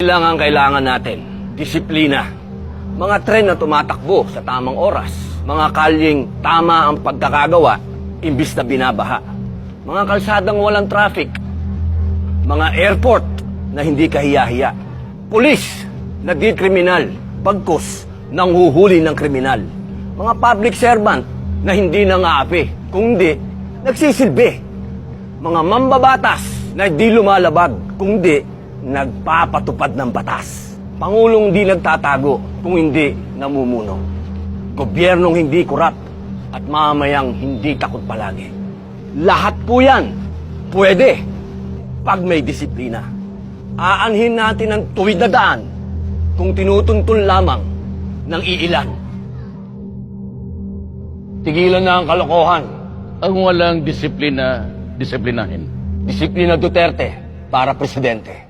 Kailangan kailangan natin, disiplina. Mga tren na tumatakbo sa tamang oras. Mga kalyeng tama ang pagkakagawa, imbis na binabaha. Mga kalsadang walang traffic. Mga airport na hindi kahiya-hiya. Pulis na di kriminal, pagkos nang huhuli ng kriminal. Mga public servant na hindi nangaapi, kundi nagsisilbi mga mambabatas na di lumalabag, kundi nagpapatupad ng batas. Pangulong di nagtatago kung hindi namumuno. Gobyernong hindi kurap at mamayang hindi takot palagi. Lahat po yan pwede pag may disiplina. Aanhin natin ang tuwid na daan kung tinutuntun lamang ng iilan. Tigilan na ang kalokohan. Ang walang disiplina, disiplinahin. Disiplina Duterte para presidente.